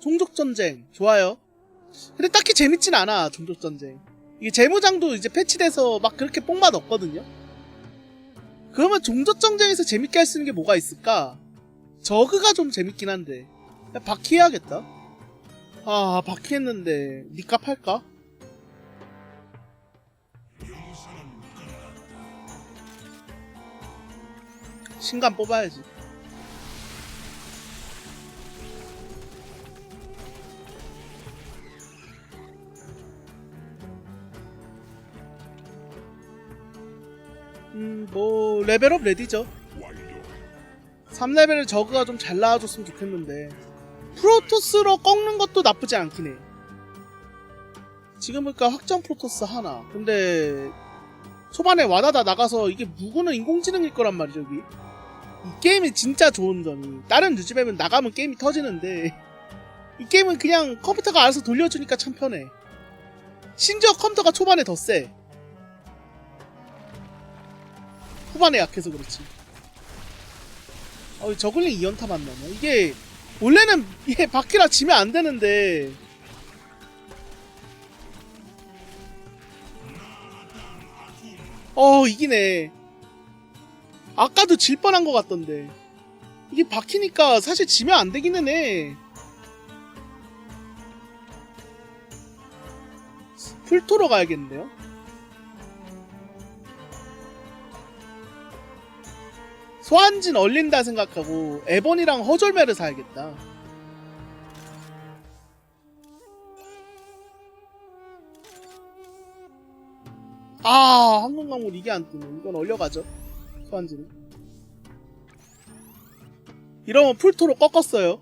종족전쟁 좋아요. 근데 딱히 재밌진 않아 종족전쟁. 이게 재무장도 이제 패치돼서 막 그렇게 뽕맛 없거든요. 그러면 종족전쟁에서 재밌게 할 수 있는 게 뭐가 있을까? 저그가 좀 재밌긴 한데 야, 바퀴 해야겠다. 아 바퀴 했는데 니값 할까? 신간 뽑아야지. 음, 뭐, 레벨업 레디죠. 3레벨을 저그가 좀 잘 나와줬으면 좋겠는데. 프로토스로 꺾는 것도 나쁘지 않긴 해. 지금 보니까 확정 프로토스 하나. 근데, 초반에 와다다 나가서 이게 무구는 인공지능일 거란 말이죠, 여기. 이 게임이 진짜 좋은 점이. 다른 유즈맵은 나가면 게임이 터지는데, 이 게임은 그냥 컴퓨터가 알아서 돌려주니까 참 편해. 심지어 컴퓨터가 초반에 더 세. 후반에 약해서 그렇지. 어, 저글링 2연타 만나네. 이게, 원래는 이게 바퀴라 지면 안 되는데, 어, 이기네. 아까도 질 뻔한 것 같던데. 이게 바퀴니까 사실 지면 안 되기는 해. 풀토로 가야겠는데요? 소환진 얼린다 생각하고 에본이랑 허졸매를 사야겠다. 아, 항공강물 이게 안 뜨네. 이건 얼려가죠. 소환진은. 이러면 풀토로 꺾었어요.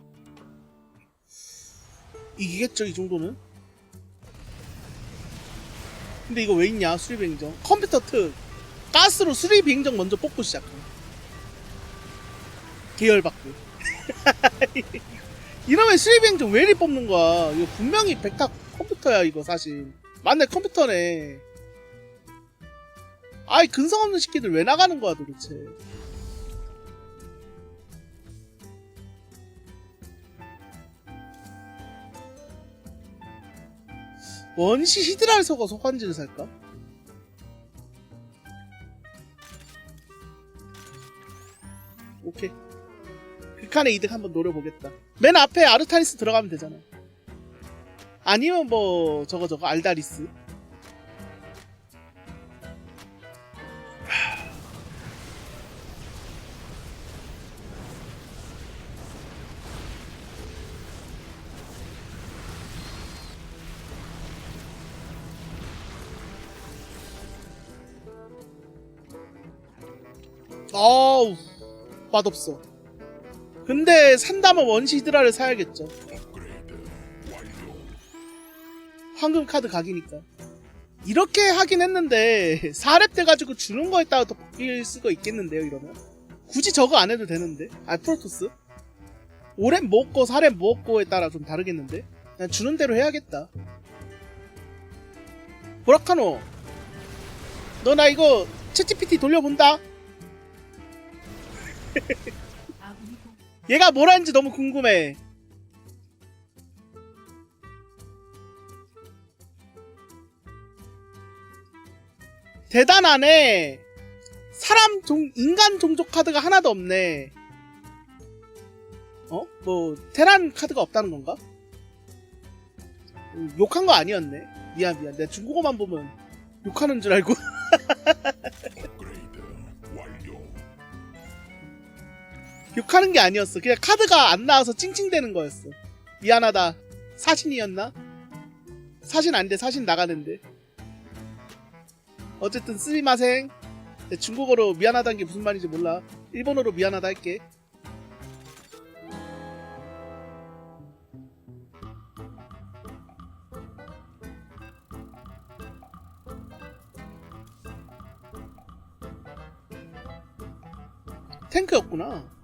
이기겠죠, 이 정도는? 근데 이거 왜 있냐, 수리비행정. 컴퓨터 특. 가스로 수리비행정 먼저 뽑고 시작함. 계열받고. 이러면 수리비행정 왜 이리 뽑는 거야? 이거 분명히 백탁 컴퓨터야, 이거 사실. 맞네, 컴퓨터네. 아이, 근성 없는 새끼들 왜 나가는 거야, 도대체. 원시 섞어 소환지를 살까? 극한의 이득 한번 노려보겠다. 맨 앞에 아르타니스 들어가면 되잖아. 아니면 뭐 저거 저거 알다리스. 어우 맛없어. 근데 산다면 원시 히드라를 사야겠죠. 황금 카드 각이니까. 이렇게 하긴 했는데 4렙 돼가지고 주는 거에 따라 더 바뀔 수가 있겠는데요 이러면? 굳이 저거 안 해도 되는데? 아 프로토스? 5렙 먹고 4렙 먹고에 따라 좀 다르겠는데? 그냥 주는 대로 해야겠다. 보라카노! 너 나 이거 채찌PT 돌려본다 얘가 뭘 하는지 너무 궁금해 대단하네. 사람 종, 인간 종족 카드가 하나도 없네. 어? 뭐, 테란 카드가 없다는 건가? 음, 욕한 거 아니었네. 미안, 미안. 내가 중국어만 보면 욕하는 줄 알고. 욕하는 게 아니었어. 그냥 카드가 안 나와서 찡찡대는 거였어. 미안하다. 사신이었나? 사신 안 돼. 사신 나가는데. 어쨌든 쓰리마생 내 중국어로 미안하다는 게 무슨 말인지 몰라 일본어로 미안하다 할게 탱크였구나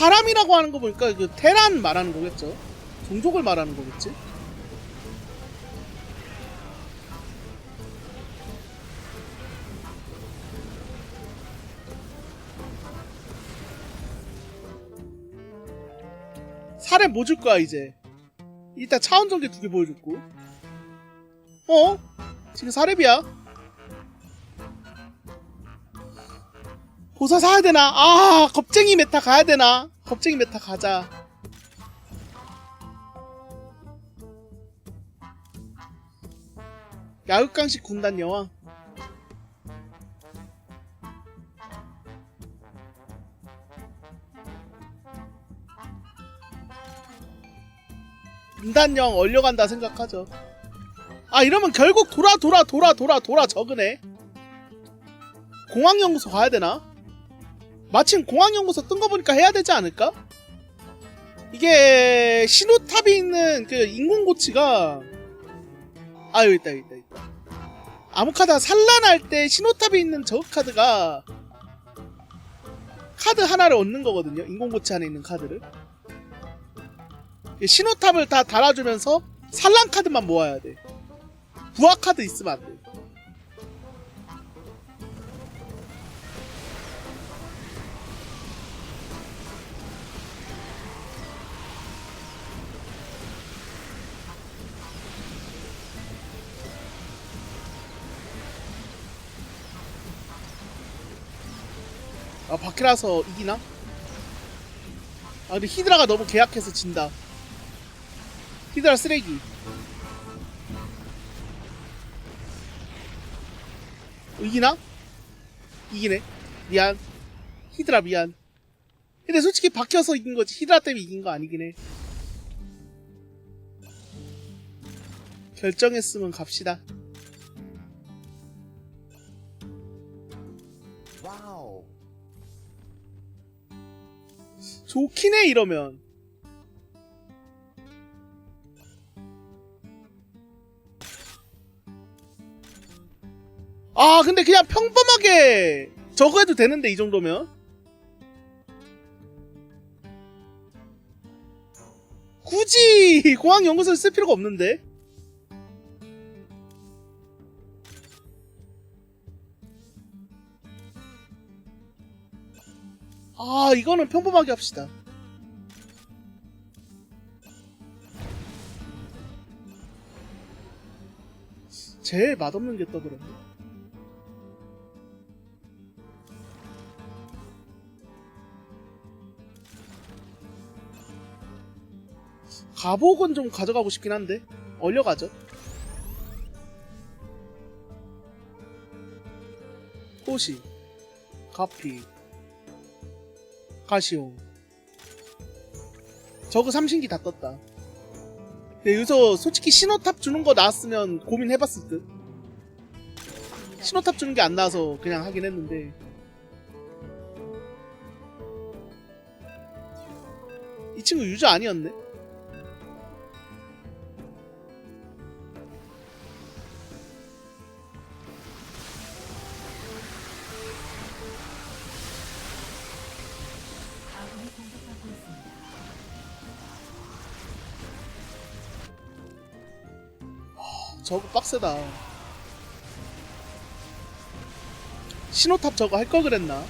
사람이라고 하는 거 보니까 그 테란 말하는 거겠죠? 종족을 말하는 거겠지? 살에 뭐 줄 거야 이제? 일단 차원 전개 두 개 보여줬고. 어? 지금 사렙이야 보사 사야 되나? 아 겁쟁이 메타 가야 되나? 겁쟁이 메타 가자 야육강식 군단 여왕 군단영 얼려간다 생각하죠 아 이러면 결국 돌아 돌아 돌아 돌아 돌아 적으네 공항연구소 가야 되나? 마침 공항연구소 뜬 거 보니까 해야 되지 않을까? 이게 신호탑이 있는 그 인공고치가 아 여기 있다 여기 있다 있다 아무카다 산란할 때 신호탑이 있는 저 카드가 카드 하나를 얻는 거거든요 인공고치 안에 있는 카드를 이 신호탑을 다 달아주면서 산란 카드만 모아야 돼 부하 카드 있으면 안 돼. 밖이라서 이기나? 아 근데 히드라가 너무 계약해서 진다. 히드라 쓰레기. 어, 이기나? 이기네. 미안. 히드라 미안. 근데 솔직히 박혀서 이긴 거지. 히드라 때문에 이긴 거 아니긴 해. 결정했으면 갑시다 좋긴 해 이러면. 아 근데 그냥 평범하게 저거 해도 되는데 이 정도면? 굳이 공항 연구소를 쓸 필요가 없는데 아 이거는 평범하게 합시다. 제일 맛없는 게 떠들었네 가복은 좀 가져가고 싶긴 한데 얼려가죠? 호시 가피 가시오. 저그 삼신기 다 떴다. 근데 여기서 솔직히 신호탑 주는 거 나왔으면 고민해봤을 듯. 신호탑 주는 게 안 나와서 그냥 하긴 했는데. 이 친구 유저 아니었네 저거 빡세다. 신호탑 저거 할 걸 그랬나?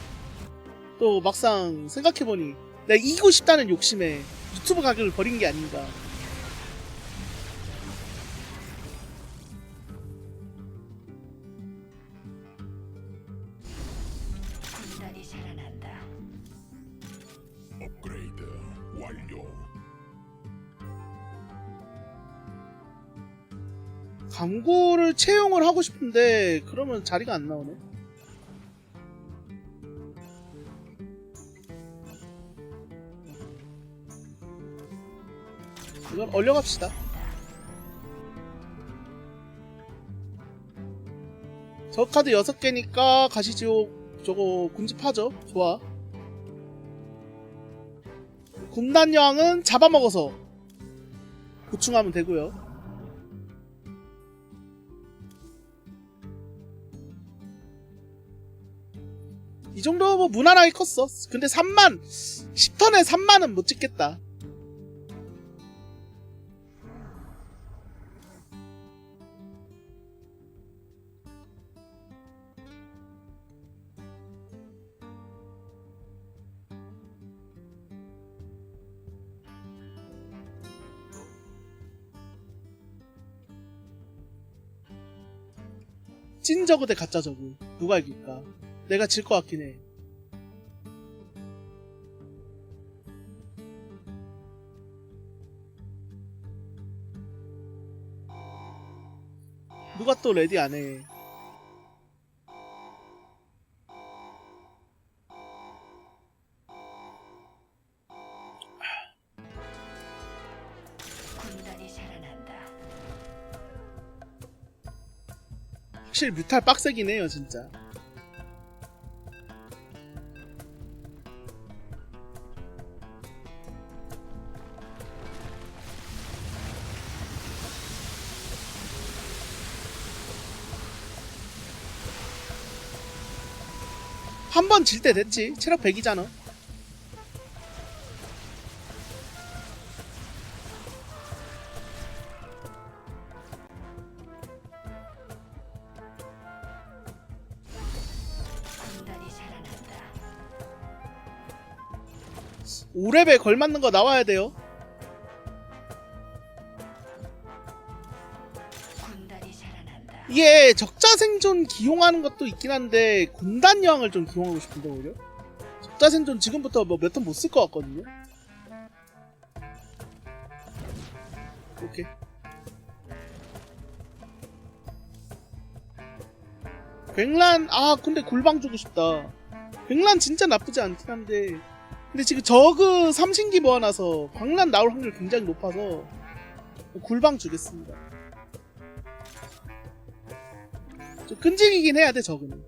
또 막상 생각해보니 내가 이기고 싶다는 욕심에 유튜브 가격을 버린 게 아닌가. 채용을 하고 싶은데 그러면 자리가 안 나오네. 이건 얼려갑시다. 저 카드 6개니까 가시지옥 저거 군집하죠. 좋아. 군단여왕은 잡아먹어서 보충하면 되고요. 정도면 뭐 무난하게 컸어. 근데 3만 10턴에 3만은 못 찍겠다. 찐 저그대 가짜 저그 누가 이길까? 내가 질 것 같긴 해. 누가 또 레디 안 해? 확실히 뮤탈 빡세긴 해요, 진짜. 한 번 질 때 됐지. 체력 100이잖아. 군단이 자라난다. 5레벨 걸맞는 거 나와야 돼요. 이게 적 자 생존 기용하는 것도 있긴 한데 군단 여왕을 좀 기용하고 싶은데 오히려 적자 생존 지금부터 뭐 몇 턴 못 쓸 것 같거든요. 오케이. 백란 아 근데 골방 주고 싶다. 백란 진짜 나쁘지 않긴 한데 근데 지금 저그 삼신기 모아놔서 광란 나올 확률 굉장히 높아서 골방 주겠습니다. 끈질기긴 해야 돼 저거는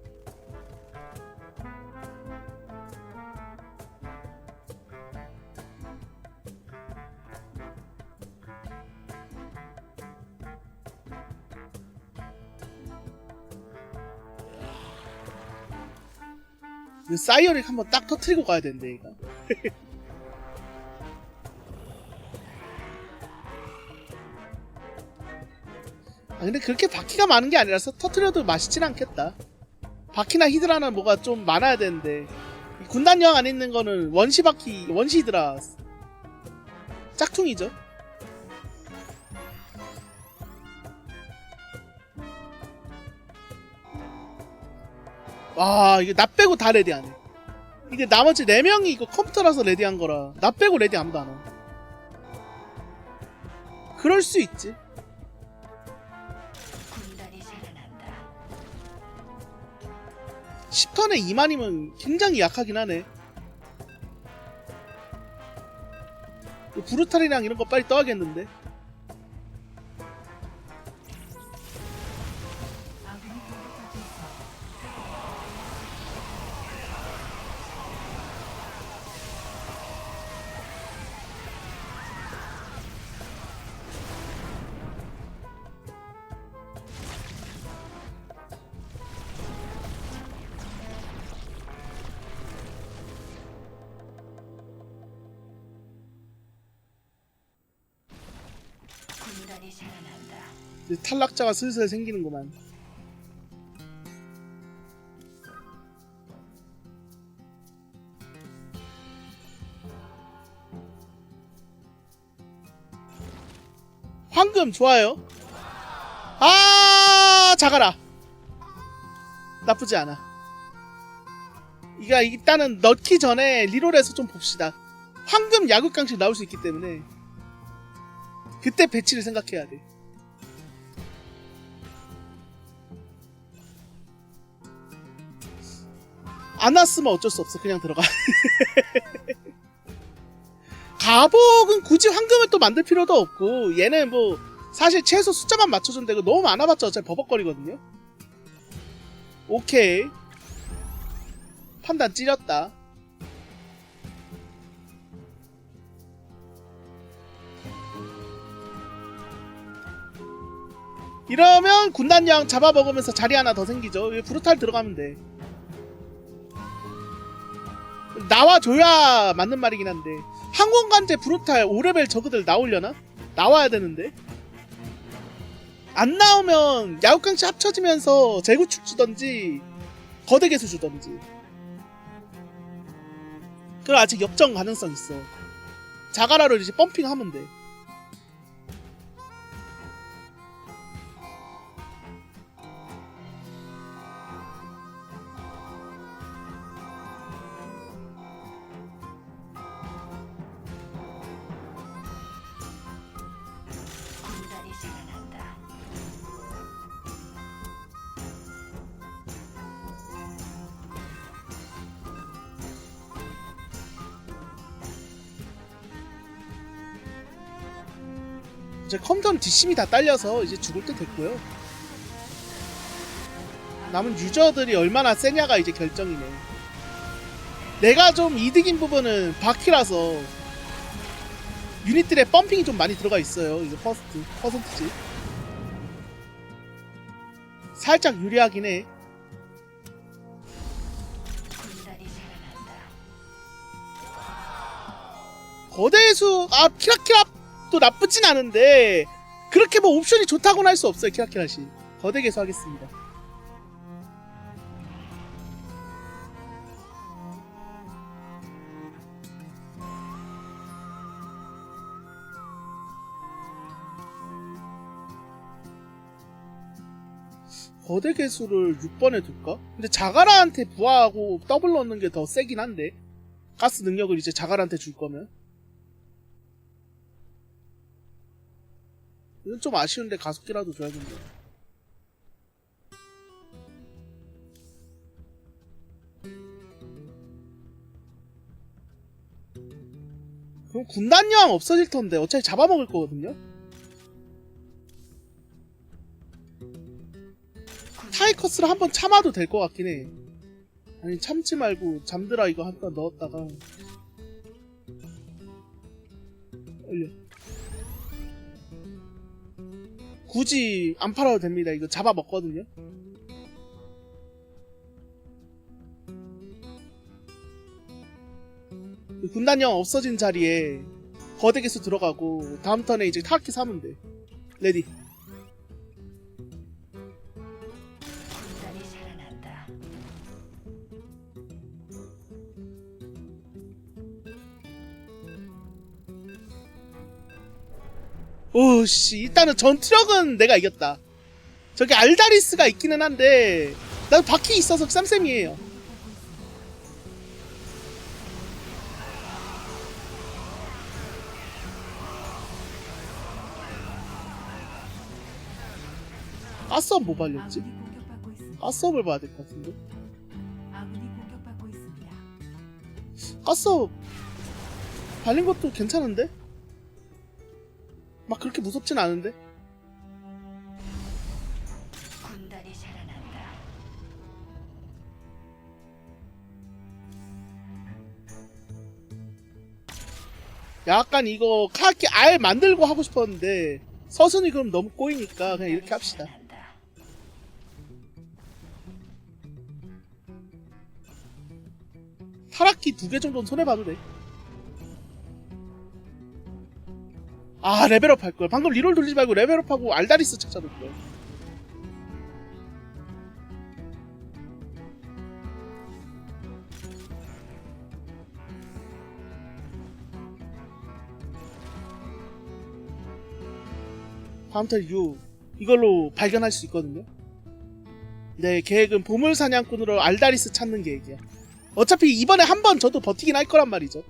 이 사이어릭 한번 딱 터트리고 가야 되는데 이거 근데 그렇게 바퀴가 많은 게 아니라서 터트려도 맛있진 않겠다. 바퀴나 히드라는 뭐가 좀 많아야 되는데 이 군단여왕 안 있는 거는 원시 바퀴 원시 히드라. 짝퉁이죠? 와 이게 나 빼고 다 레디하네. 이게 나머지 4명이 이거 컴퓨터라서 레디한 거라 나 빼고 레디 아무도 안 와. 그럴 수 있지 10턴에 2만이면 굉장히 약하긴 하네. 이 브루탈이랑 이런 거 빨리 떠야겠는데. 탈락자가 슬슬 생기는구만. 황금 좋아요. 아 작아라. 나쁘지 않아. 이가 일단은 넣기 전에 리롤해서 좀 봅시다. 황금 야극강식 나올 수 있기 때문에 그때 배치를 생각해야 돼. 안 왔으면 어쩔 수 없어. 그냥 들어가. 가복은 굳이 황금을 또 만들 필요도 없고 얘는 뭐 사실 최소 숫자만 맞춰주면 되고 너무 많아봤자 어차피 버벅거리거든요. 오케이. 판단 찌렸다. 이러면 군단양 잡아먹으면서 자리 하나 더 생기죠. 브루탈 들어가면 돼. 나와줘야 맞는 말이긴 한데. 항공관제 브루탈 5레벨 저그들 나오려나? 나와야 되는데. 안 나오면 야구강치 합쳐지면서 재구축 주던지 거대 개수 주던지. 그럼 아직 역전 가능성 있어. 자가라로 이제 펌핑하면 돼 이제 컴퓨터는 뒷심이 다 딸려서 이제 죽을 때 됐고요. 남은 유저들이 얼마나 세냐가 이제 결정이네. 내가 좀 이득인 부분은 바퀴라서 유닛들의 펌핑이 좀 많이 들어가 있어요. 이거 퍼스트 퍼센트지. 살짝 유리하긴 해. 거대수 아 키라키라 도 나쁘진 않은데 그렇게 뭐 옵션이 좋다고는 할 수 없어요 키라키라시 거대 개수 하겠습니다. 거대 개수를 6번에 둘까? 근데 자가라한테 부하하고 더블 넣는 게 더 세긴 한데 가스 능력을 이제 자갈한테 줄 거면 이건 좀 아쉬운데 가속기라도 줘야겠네 그럼 군단 여왕 없어질 텐데 어차피 잡아먹을 거거든요? 타이커스를 한번 참아도 될 것 같긴 해. 아니 참지 말고 잠들아 이거 한 번 넣었다가. 올려 굳이 안 팔아도 됩니다. 이거 잡아먹거든요. 그 군단형 없어진 자리에 거대 개수 들어가고 다음 턴에 이제 타악기 사면 돼. 레디 오씨 일단은 전투력은 내가 이겼다 저기 알다리스가 있기는 한데 난 바퀴 있어서 쌈쌤이에요 가스업 뭐 발렸지? 가스업을 봐야 될 것 같은데. 가스업 발린 것도 괜찮은데? 막 그렇게 무섭진 않은데? 군단이 살아난다. 약간 이거 카키 알 만들고 하고 싶었는데 서순이 그럼 너무 꼬이니까 그냥 이렇게 합시다 살아난다. 타락기 두 개 정도는 손해봐도 돼. 아, 레벨업 할 걸. 방금 리롤 돌리지 말고 레벨업 하고 알다리스 찾아둘 걸. 다음 턴 U. 이걸로 발견할 수 있거든요. 네, 계획은 보물 사냥꾼으로 알다리스 찾는 계획이야. 어차피 이번에 한 번 저도 버티긴 할 거란 말이죠.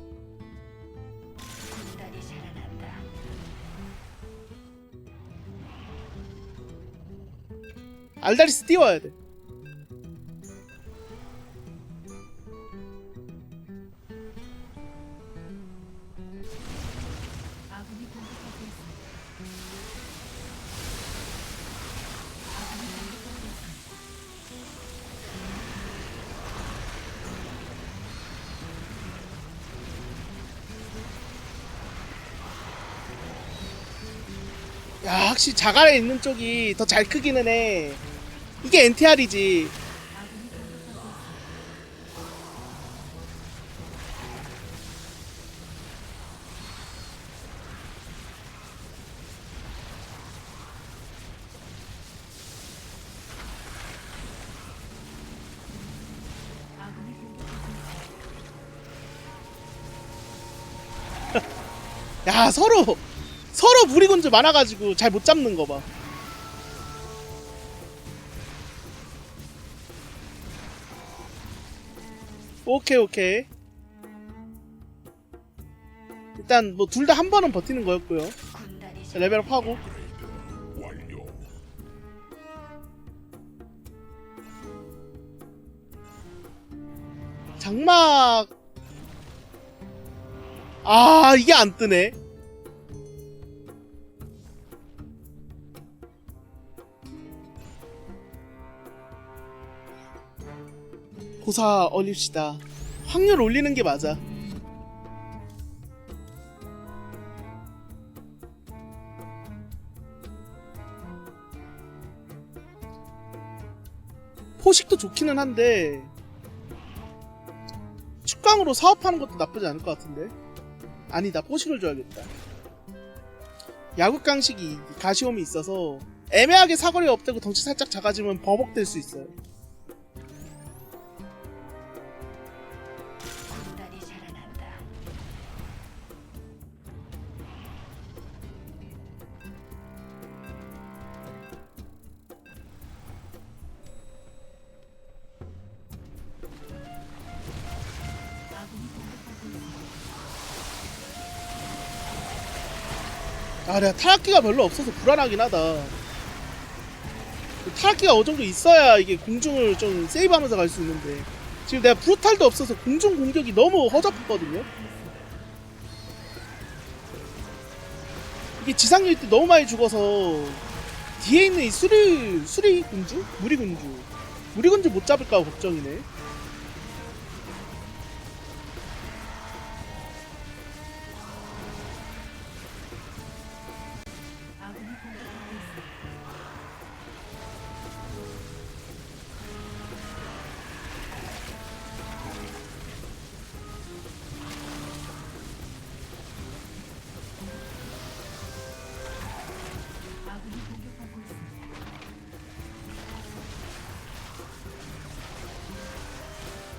알다리스 띄워야 돼. 야, 확실히 자갈에 있는 쪽이 더 잘 크기는 해. 이게 NTR이지. 야, 서로 서로 무리군주 많아가지고 잘 못 잡는 거 봐. 오케이 오케이. 일단 뭐 둘 다 한 번은 버티는 거였고요. 자, 레벨업 하고. 장막 아 이게 안 뜨네 보사 올립시다. 확률 올리는 게 맞아. 포식도 좋기는 한데 축강으로 사업하는 것도 나쁘지 않을 것 같은데 아니다 포식을 줘야겠다 야구강식이 가시움이 있어서 애매하게 사거리 없대고 덩치 살짝 작아지면 버벅될 수 있어요 아 내가 타락기가 별로 없어서 불안하긴 하다. 타락기가 어느 정도 있어야 이게 공중을 좀 세이브하면서 갈 수 있는데. 지금 내가 브루탈도 없어서 공중 공격이 너무 허접했거든요. 이게 지상 유닛 때 너무 많이 죽어서 뒤에 있는 이 수리 수리 군주? 무리 군주. 무리 군주 못 잡을까 걱정이네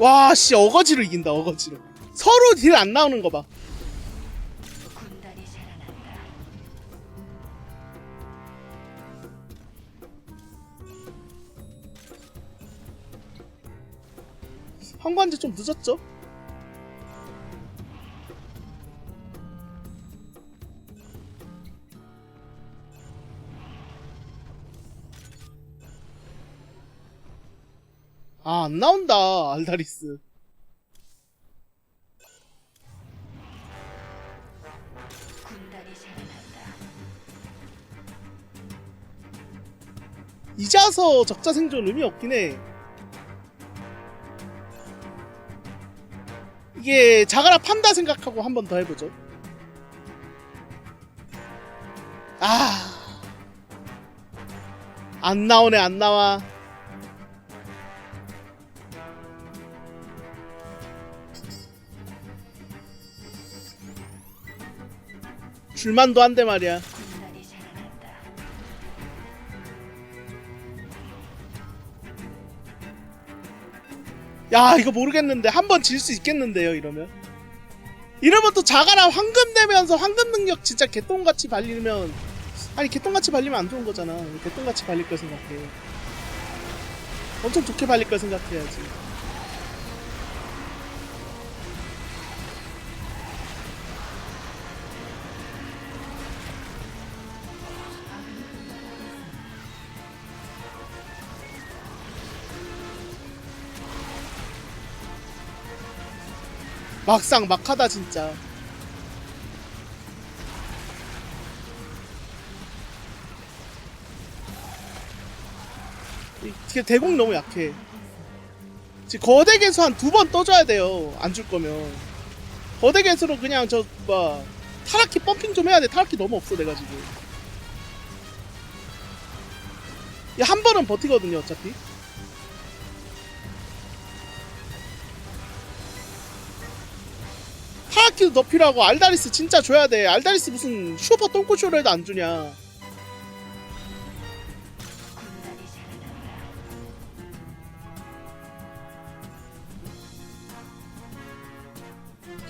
와 씨 어거지로 이긴다 어거지로 서로 딜 안 나오는 거 봐 군단이 자라난다. 황관제 좀 늦었죠? 안 나온다, 알다리스. 와서 적자 생존 의미 없긴 해. 이게 자가라 판다 생각하고 한 번 더 해보죠. 아. 안 나오네, 안 나와. 줄만도 한데 말이야. 야 이거 모르겠는데. 한 번 질 수 있겠는데요 이러면? 이러면 또 자가라 황금 되면서 황금 능력 진짜 개똥같이 발리면 아니 개똥같이 발리면 안 좋은 거잖아. 개똥같이 발릴 걸 생각해. 엄청 좋게 발릴 걸 생각해야지 막상 막하다 진짜. 이게 대공 너무 약해. 지금 거대 개수 한 두 번 떠줘야 돼요 안 줄 거면. 거대 개수로 그냥 저뭐 타락키 펌핑 좀 해야 돼. 타락키 너무 없어 내가 지금. 이한 번은 버티거든요 어차피 더 필요하고 알다리스 진짜 줘야 돼 알다리스 무슨 슈퍼 똥꼬쇼로 해도 안 주냐.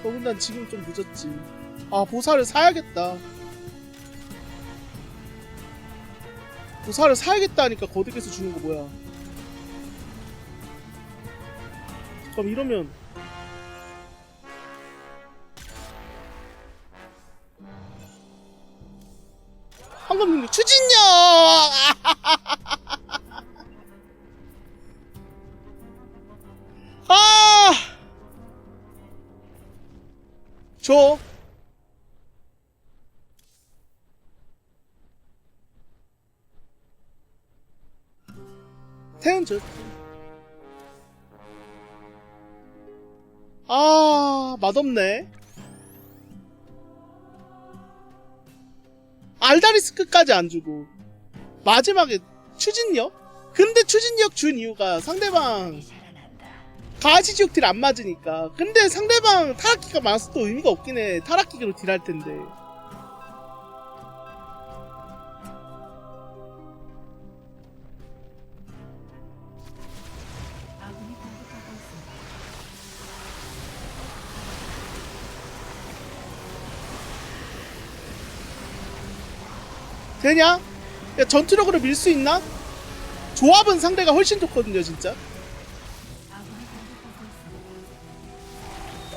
더군다나 지금 좀 늦었지. 아, 보사를 사야겠다. 보사를 사야겠다니까 거득에서 주는 거 뭐야. 그럼 이러면 황금 능력 추진력! 아! 줘. 줘. 아, 맛없네. 알다리스 끝까지 안 주고. 마지막에 추진력? 근데 추진력 준 이유가 상대방. 가시 지옥 딜 안 맞으니까. 근데 상대방 타락기가 많아서 또 의미가 없긴 해. 타락기로 딜할 텐데. 되냐? 야, 전투력으로 밀 수 있나? 조합은 상대가 훨씬 좋거든요, 진짜.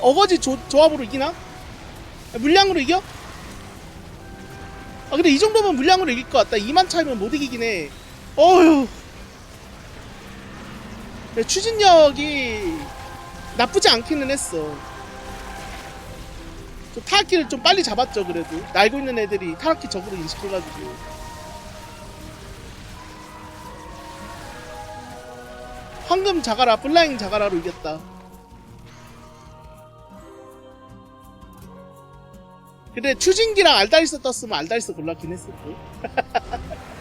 어거지 조, 조합으로 이기나? 야, 물량으로 이겨? 아 근데 이 정도면 물량으로 이길 것 같다 2만 차이면 못 이기긴 해 어휴 야, 추진력이 나쁘지 않기는 했어 좀 타락기를 좀 빨리 잡았죠 그래도. 날고 있는 애들이 타락기 적으로 인식해가지고. 황금 자가라 플라잉 자가라로 이겼다. 근데 추진기랑 알다리스 떴으면 알다리스 골랐긴 했을 걸.